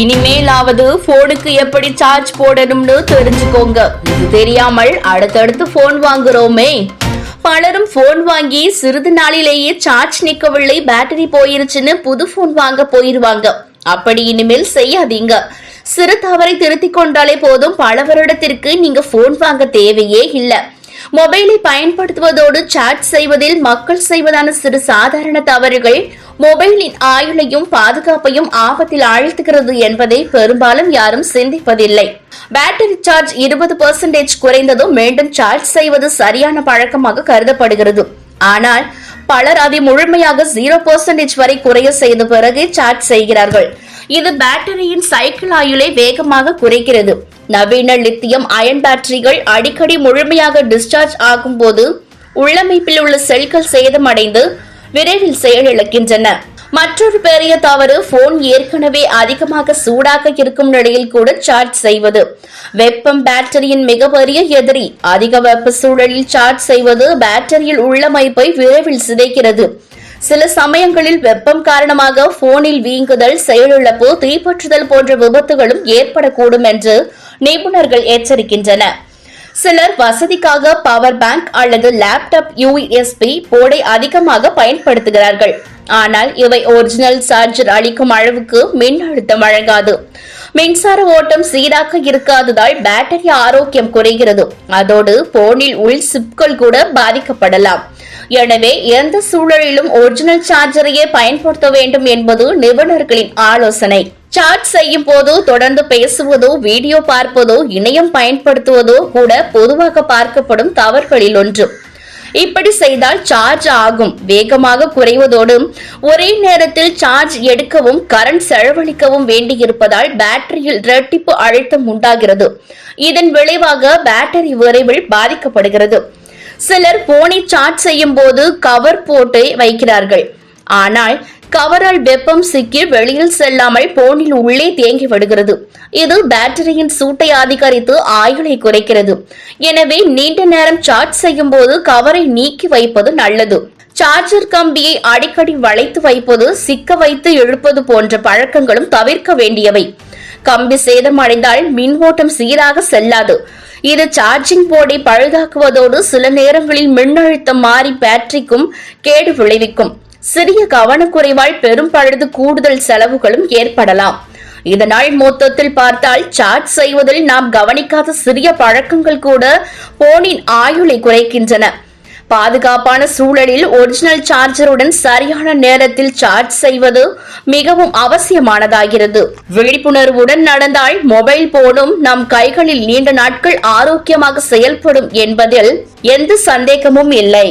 இனிமேலாவது போனுக்கு எப்படி சார்ஜ் போடணும்னு தெரிஞ்சுக்கோங்க. இது தெரியாமல் அடுத்தடுத்து போன் வாங்குறோமே. பலரும் போன் வாங்கி சிறிது நாளிலேயே சார்ஜ் நிக்கவில்லை பேட்டரி போயிருச்சுன்னு புது போன் வாங்க போயிருவாங்க. அப்படி இனிமேல் செய்யாதீங்க. சிறு தவறை திருத்திக் கொண்டாலே போதும். பல வருடத்திற்கு நீங்க போன் வாங்க தேவையே இல்லை. மொபைலை பயன்படுத்துவதோடு சாட் செய்வதில் மக்கள் செய்வதான சிறு சாதாரண தவறுகள் மொபைலின் ஆயுளையும் பாதுகாப்பையும் ஆபத்தில் ஆழ்த்துகிறது என்பதை பெரும்பாலும் யாரும் சிந்திப்பதில்லை. பேட்டரி சார்ஜ் இருபது பெர்சன்டேஜ் குறைந்ததும் மீண்டும் சார்ஜ் செய்வது சரியான பழக்கமாக கருதப்படுகிறது. ஆனால் பலர் அதை முழுமையாக ஜீரோ பெர்சன்டேஜ் வரை குறைய செய்த பிறகு சார்ஜ் செய்கிறார்கள். இது பேட்டரியின் சைக்கிள் ஆயுளை வேகமாக குறைக்கிறது. நவீன லித்தியம் அயன் பேட்டரிகள் அடிக்கடி முழுமையாக டிஸ்சார்ஜ் ஆகும்போது உள்ளமைப்பில் உள்ள செல்கள் சேதமடைந்து விரைவில் செயலிழக்கின்றன மற்றொரு பெரிய தவறு போன் ஏற்கனவே அதிகமாக சூடாக இருக்கும் நிலையில் கூட சார்ஜ் செய்வது. வெப்பம் பேட்டரியின் மிகப்பெரிய எதிரி. அதிக வெப்ப சூழலில் சார்ஜ் செய்வது பேட்டரியில் உள்ளமைப்பை விரைவில் சிதைக்கிறது. சில சமயங்களில் வெப்பம் காரணமாக போனில் வீங்குதல் செயலிழப்பு தீப்பற்றுதல் போன்ற விபத்துகளும் ஏற்படக்கூடும் என்று நிபுணர்கள் எச்சரிக்கின்றனர். சிலர் வசதிக்காக பவர் பேங்க் அல்லது லேப்டாப் யூஎஸ்பி போர்டை அதிகமாக பயன்படுத்துகிறார்கள். ஆனால் இவை ஒரிஜினல் சார்ஜர் அளிக்கும் அளவுக்கு மின் அழுத்தம் வழங்காது. மின்சார ஓட்டம் சீராக இருக்காததால் பேட்டரி ஆரோக்கியம் குறைகிறது. அதோடு போனில் உள் சிப்கள் கூட பாதிக்கப்படலாம். எனவே எந்த சூழலிலும் ஒரிஜினல் சார்ஜரையே பயன்படுத்த வேண்டும் என்பது நிபுணர்களின் ஆலோசனை. சார்ஜ் செய்யும் போது தொடர்ந்து பேசுவதோ வீடியோ பார்ப்பதோ இணையம் பயன்படுத்துவதோ கூட பொதுவாக பார்க்கப்படும் தவறுகளில் ஒன்று. இப்படி செய்தால் சார்ஜ் ஆகும். வேகமாக குறைவதோடு ஒரே நேரத்தில் சார்ஜ் எடுக்கவும் கரண்ட் செலவழிக்கவும் வேண்டியிருப்பதால் பேட்டரியில் இரட்டிப்பு அழுத்தம் உண்டாகிறது. இதன் விளைவாக பேட்டரி விரைவில் பாதிக்கப்படுகிறது. சிலர் போனை சார்ஜ் செய்யும் போது கவர் போட்டு வைக்கிறார்கள். ஆனால் கவரால் வெப்பம் சிக்கி வெளியில் செல்லாமல் போனில் உள்ளே தேங்கி விடுகிறது. இது பேட்டரியின் சூட்டை அதிகரித்து ஆயுளை குறைக்கிறது. எனவே நீண்ட நேரம் சார்ஜ் செய்யும் போது கவரை நீக்கி வைப்பது நல்லது. சார்ஜர் கம்பியை அடிக்கடி வளைத்து வைப்பது சிக்க வைத்து இழுப்பது போன்ற பழக்கங்களும் தவிர்க்க வேண்டியவை. கம்பி சேதமடைந்தால் மின் ஓட்டம் சீராக செல்லாது. இது சார்ஜிங் போர்டை பழுதாக்குவதோடு சில நேரங்களில் மின்னழுத்தம் மாறி பேட்டரிக்கும் கேடு விளைவிக்கும். சிறிய கவனக்குறைவால் பெரும் பழுது கூடுதல் செலவுகளும் ஏற்படலாம். இதனால் மொத்தத்தில் பார்த்தால் சார்ஜ் செய்வதில் நாம் கவனிக்காத சிறிய பழக்கங்கள் கூட போனின் ஆயுளை குறைக்கின்றன. பாதுகாப்பான சூழலில் ஒரிஜினல் சார்ஜருடன் சரியான நேரத்தில் சார்ஜ் செய்வது மிகவும் அவசியமானதாகிறது. விழிப்புணர்வுடன் நடந்தால் மொபைல் போனும் நம் கைகளில் நீண்ட நாட்கள் ஆரோக்கியமாக செயல்படும் என்பதில் எந்த சந்தேகமும் இல்லை.